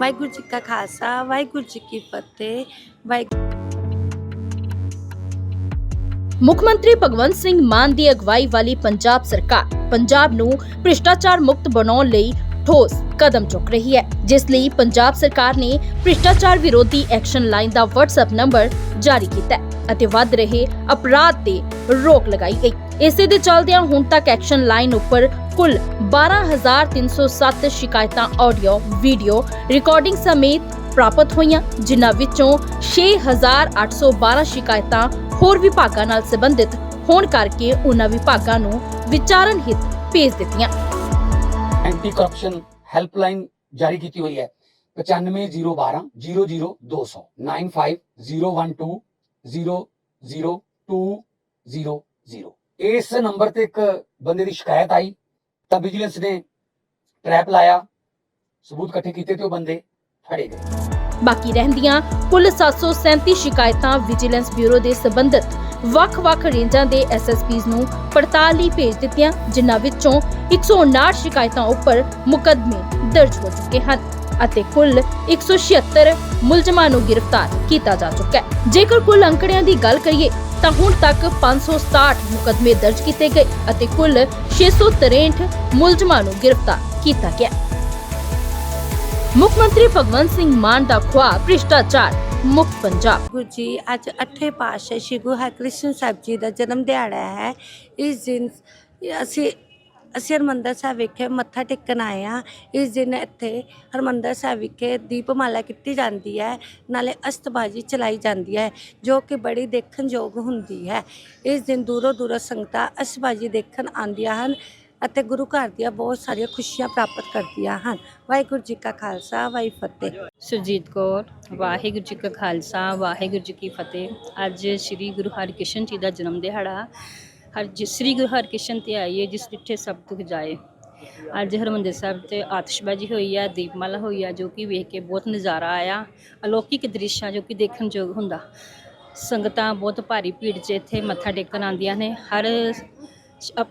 ਵਾਹਿਗੁਰੂ ਜੀ ਕਾ ਖਾਲਸਾ, ਵਾਹਿਗੁਰੂ ਜੀ ਕੀ ਫਤਿਹ। ਵਾਹਿਗੁਰੂ ਮੁੱਖ ਮੰਤਰੀ ਭਗਵੰਤ ਸਿੰਘ ਮਾਨ ਦੀ ਅਗਵਾਈ ਵਾਲੀ ਪੰਜਾਬ ਸਰਕਾਰ ਪੰਜਾਬ ਨੂੰ ਭ੍ਰਿਸ਼ਟਾਚਾਰ ਮੁਕਤ ਬਣਾਉਣ ਲਈ ਠੋਸ ਕਦਮ ਚੁੱਕ ਰਹੀ ਹੈ, ਜਿਸ ਲਈ ਪੰਜਾਬ ਸਰਕਾਰ ਨੇ ਭ੍ਰਿਸ਼ਟਾਚਾਰ ਵਿਰੋਧੀ ਐਕਸ਼ਨ ਲਾਈਨ ਦਾ WhatsApp ਨੰਬਰ ਜਾਰੀ ਕੀਤਾ ਅਤੇ ਵੱਧ ਰਹੇ ਅਪਰਾਧ ਤੇ ਰੋਕ ਲਗਾਈ ਗਈ। ਇਸੇ ਦੇ ਚੱਲਦਿਆਂ ਹੁਣ ਤੱਕ ਐਕਸ਼ਨ ਲਾਈਨ ਉੱਪਰ ਕੁੱਲ 12307 ਸ਼ਿਕਾਇਤਾਂ ਆਡੀਓ ਵੀਡੀਓ ਰਿਕਾਰਡਿੰਗ ਸਮੇਤ ਪ੍ਰਾਪਤ ਹੋਈਆਂ ਜਿਨ੍ਹਾਂ ਵਿੱਚੋਂ 6812 ਸ਼ਿਕਾਇਤਾਂ ਹੋਰ ਵਿਭਾਗਾਂ ਨਾਲ ਸੰਬੰਧਿਤ ਹੋਣ ਕਰਕੇ ਉਹਨਾਂ ਵਿਭਾਗਾਂ ਨੂੰ ਵਿਚਾਰਨ ਹਿੱਤ ਭੇਜ ਦਿੱਤੀਆਂ ਐਂਟੀ ਕਰਪਸ਼ਨ ਹੈਲਪਲਾਈਨ ਜਾਰੀ ਕੀਤੀ ਹੋਈ ਹੈ 95012 00200 9501200200 ਇਸ ਨੰਬਰ ਤੇ ਇੱਕ ਬੰਦੇ ਦੀ ਸ਼ਿਕਾਇਤ ਆਈ ਤਾਂ ਵਿਜੀਲੈਂਸ ਨੇ ਟਰੈਪ ਲਾਇਆ, ਸਬੂਤ ਇਕੱਠੇ ਕੀਤੇ ਤੇ ਉਹ ਬੰਦੇ ਫੜੇ ਗਏ। ਬਾਕੀ ਰਹਿੰਦੀਆਂ ਕੁੱਲ 737 ਸ਼ਿਕਾਇਤਾਂ ਵਿਜੀਲੈਂਸ ਬਿਊਰੋ ਦੇ ਸਬੰਧਤ। ਵੱਖ-ਵੱਖ ਰੇਂਜਾਂ ਦੇ ਐਸਐਸਪੀਜ਼ ਨੂੰ ਪੜਤਾਲ ਲਈ ਭੇਜ ਦਿੱਤੀਆਂ, ਜਿਨ੍ਹਾਂ ਵਿੱਚੋਂ 159 ਸ਼ਿਕਾਇਤਾਂ ਉੱਪਰ ਮੁਕੱਦਮੇ ਦਰਜ ਹੋ ਚੁੱਕੇ ਹਨ ਅਤੇ ਕੁੱਲ 176 ਮੁਲਜ਼ਮਾਂ ਨੂੰ ਗ੍ਰਿਫਤਾਰ ਕੀਤਾ ਜਾ ਚੁੱਕਾ ਹੈ। ਜੇਕਰ ਕੁੱਲ ਅੰਕੜਿਆਂ ਦੀ ਗੱਲ ਕਰੀਏ, ਤਾਂ ਹੁਣ ਤੱਕ 567 ਮੁਕੱਦਮੇ ਦਰਜ ਕੀਤੇ ਗਏ ਅਤੇ ਕੁੱਲ 663 ਮੁਲਜ਼ਮਾਂ ਨੂੰ ਗ੍ਰਿਫਤਾਰ ਕੀਤਾ ਗਿਆ। ਮੁੱਖ ਮੰਤਰੀ ਭਗਵੰਤ ਸਿੰਘ ਮਾਨ ਦਾ ਖੁਆਬ ਭ੍ਰਿਸ਼ਟਾਚਾਰ ਮੁਕਤ ਪੰਜਾਬ। ਗੁਰੂ ਜੀ, ਅੱਜ ਅੱਠੇ ਪਾਤਸ਼ਾਹ ਸ਼੍ਰੀ ਗੁਰੂ ਹਰਿਕ੍ਰਿਸ਼ਨ ਸਾਹਿਬ ਜੀ ਦਾ ਜਨਮ ਦਿਹਾੜਾ ਹੈ। ਇਸ ਦਿਨ ਅਸੀਂ ਅਸੀਂ ਹਰਿਮੰਦਰ ਸਾਹਿਬ ਵਿਖੇ ਮੱਥਾ ਟੇਕਣ ਆਏ ਹਾਂ। ਇਸ ਦਿਨ ਇੱਥੇ ਹਰਿਮੰਦਰ ਸਾਹਿਬ ਵਿਖੇ ਦੀਪਮਾਲਾ ਕੀਤੀ ਜਾਂਦੀ ਹੈ, ਨਾਲੇ ਅਸਤਬਾਜੀ ਚਲਾਈ ਜਾਂਦੀ ਹੈ, ਜੋ ਕਿ ਬੜੀ ਦੇਖਣਯੋਗ ਹੁੰਦੀ ਹੈ। ਇਸ ਦਿਨ ਦੂਰੋਂ ਦੂਰੋਂ ਸੰਗਤਾਂ ਅਸਤਬਾਜੀ ਦੇਖਣ ਆਉਂਦੀਆਂ ਹਨ। ਅਤੇ ਗੁਰੂ ਘਰ ਦੀਆਂ ਬਹੁਤ ਸਾਰੀਆਂ ਖੁਸ਼ੀਆਂ ਪ੍ਰਾਪਤ ਕਰਦੀਆਂ ਹਨ। ਵਾਹਿਗੁਰੂ ਜੀ ਕਾ ਖਾਲਸਾ, ਵਾਹਿ ਫਤਿਹ। ਸੁਰਜੀਤ ਕੌਰ, ਵਾਹਿਗੁਰੂ ਜੀ ਕਾ ਖਾਲਸਾ, ਵਾਹਿਗੁਰੂ ਜੀ ਕੀ ਫਤਿਹ। ਅੱਜ ਸ੍ਰੀ ਗੁਰੂ ਹਰਿਕ੍ਰਿਸ਼ਨ ਜੀ ਦਾ ਜਨਮ ਦਿਹਾੜਾ, ਹਰ ਜਿਸ ਸ੍ਰੀ ਗੁਰੂ ਹਰਿਕ੍ਰਿਸ਼ਨ ਤੇ ਆਈਏ, ਜਿਸ ਡਿੱਠੇ ਸਭ ਦੁੱਖ ਜਾਏ। ਅੱਜ ਹਰਮੰਦਰ ਸਾਹਿਬ ਤੇ ਆਤਿਸ਼ਬਾਜ਼ੀ ਹੋਈ ਆ, ਦੀਪਮਾਲਾ ਹੋਈ ਆ, ਜੋ ਕਿ ਵੇਖ ਕੇ ਬਹੁਤ ਨਜ਼ਾਰਾ ਆਇਆ। ਅਲੌਕਿਕ ਦ੍ਰਿਸ਼ਾਂ ਜੋ ਕਿ ਦੇਖਣ ਯੋਗ ਹੁੰਦਾ। ਸੰਗਤਾਂ ਬਹੁਤ ਭਾਰੀ ਭੀੜ 'ਚ ਇੱਥੇ ਮੱਥਾ ਟੇਕਣ ਆਉਂਦੀਆਂ ਨੇ। ਹਰ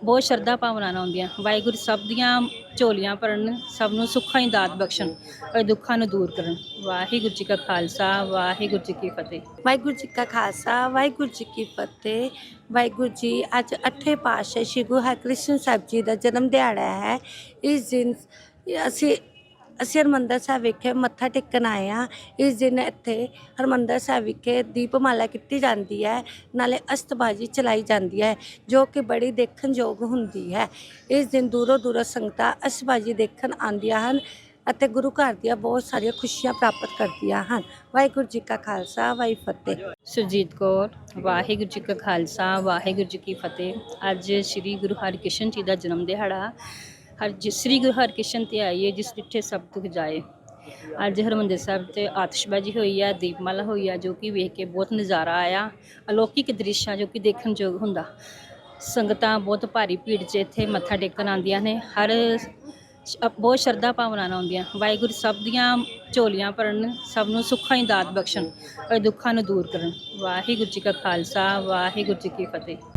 ਬਹੁਤ ਸ਼ਰਧਾ ਭਾਵਨਾ ਨਾਲ ਆਉਂਦੀਆਂ। ਵਾਹਿਗੁਰੂ ਸਭ ਦੀਆਂ ਝੋਲੀਆਂ ਭਰਨ, ਸਭ ਨੂੰ ਸੁੱਖਾਂ ਦੀ ਦਾਤ ਬਖਸ਼ਣ ਔਰ ਦੁੱਖਾਂ ਨੂੰ ਦੂਰ ਕਰਨ। ਵਾਹਿਗੁਰੂ ਜੀ ਕਾ ਖਾਲਸਾ, ਵਾਹਿਗੁਰੂ ਜੀ ਕੀ ਫਤਿਹ। ਵਾਹਿਗੁਰੂ ਜੀ ਕਾ ਖਾਲਸਾ, ਵਾਹਿਗੁਰੂ ਜੀ ਕੀ ਫਤਿਹ। ਵਾਹਿਗੁਰੂ ਜੀ, ਅੱਜ ਅੱਠੇ ਪਾਤਸ਼ਾਹ ਸ਼੍ਰੀ ਗੁਰੂ ਹਰਿਕ੍ਰਿਸ਼ਨ ਸਾਹਿਬ ਜੀ ਦਾ ਜਨਮ ਦਿਹਾੜਾ ਹੈ। ਇਸ ਦਿਨ ਅਸੀਂ ਅਸੀਂ ਹਰਿਮੰਦਰ ਸਾਹਿਬ ਵਿਖੇ ਮੱਥਾ ਟੇਕਣ ਆਏ ਹਾਂ। ਇਸ ਦਿਨ ਇੱਥੇ ਹਰਿਮੰਦਰ ਸਾਹਿਬ ਵਿਖੇ ਦੀਪਮਾਲਾ ਕੀਤੀ ਜਾਂਦੀ ਹੈ, ਨਾਲੇ ਅਸਤਬਾਜੀ ਚਲਾਈ ਜਾਂਦੀ ਹੈ, ਜੋ ਕਿ ਬੜੀ ਦੇਖਣਯੋਗ ਹੁੰਦੀ ਹੈ। ਇਸ ਦਿਨ ਦੂਰੋਂ ਦੂਰੋਂ ਸੰਗਤਾਂ ਅਸਤਬਾਜੀ ਦੇਖਣ ਆਉਂਦੀਆਂ ਹਨ ਅਤੇ ਗੁਰੂ ਘਰ ਦੀਆਂ ਬਹੁਤ ਸਾਰੀਆਂ ਖੁਸ਼ੀਆਂ ਪ੍ਰਾਪਤ ਕਰਦੀਆਂ ਹਨ। ਵਾਹਿਗੁਰੂ ਜੀ ਕਾ ਖਾਲਸਾ, ਵਾਹਿ ਫਤਿਹ। ਸੁਰਜੀਤ ਕੌਰ, ਵਾਹਿਗੁਰੂ ਜੀ ਕਾ ਖਾਲਸਾ, ਵਾਹਿਗੁਰੂ ਜੀ ਕੀ ਫਤਿਹ। ਅੱਜ ਸ੍ਰੀ ਗੁਰੂ ਹਰਿਕ੍ਰਿਸ਼ਨ ਜੀ ਦਾ ਜਨਮ ਦਿਹਾੜਾ ਹਰ ਜਿਸ ਸ੍ਰੀ ਗੁਰੂ ਹਰਿਕ੍ਰਿਸ਼ਨ ਤੇ ਆਈਏ, ਜਿਸ ਜਿੱਥੇ ਸਭ ਦੁਖ ਜਾਏ। ਅੱਜ ਹਰਮੰਦਰ ਸਾਹਿਬ ਤੇ ਆਤਿਸ਼ਬਾਜ਼ੀ ਹੋਈ ਆ, ਦੀਪਮਾਲਾ ਹੋਈ ਆ, ਜੋ ਕਿ ਵੇਖ ਕੇ ਬਹੁਤ ਨਜ਼ਾਰਾ ਆਇਆ। ਅਲੌਕਿਕ ਦ੍ਰਿਸ਼ ਆ ਜੋ ਕਿ ਦੇਖਣ ਯੋਗ ਹੁੰਦਾ। ਸੰਗਤਾਂ ਬਹੁਤ ਭਾਰੀ ਭੀੜ 'ਚ ਇੱਥੇ ਮੱਥਾ ਟੇਕਣ ਆਉਂਦੀਆਂ ਨੇ। ਹਰ ਬਹੁਤ ਸ਼ਰਧਾ ਭਾਵਨਾ ਨਾਲ ਆਉਂਦੀਆਂ। ਵਾਹਿਗੁਰੂ ਸਭ ਦੀਆਂ ਝੋਲੀਆਂ ਭਰਨ, ਸਭ ਨੂੰ ਸੁੱਖਾਂ ਦੀ ਦਾਤ ਬਖਸ਼ਣ ਔਰ ਦੁੱਖਾਂ ਨੂੰ ਦੂਰ ਕਰਨ। ਵਾਹਿਗੁਰੂ ਜੀ ਕਾ ਖਾਲਸਾ, ਵਾਹਿਗੁਰੂ ਜੀ ਕੀ ਫਤਿਹ।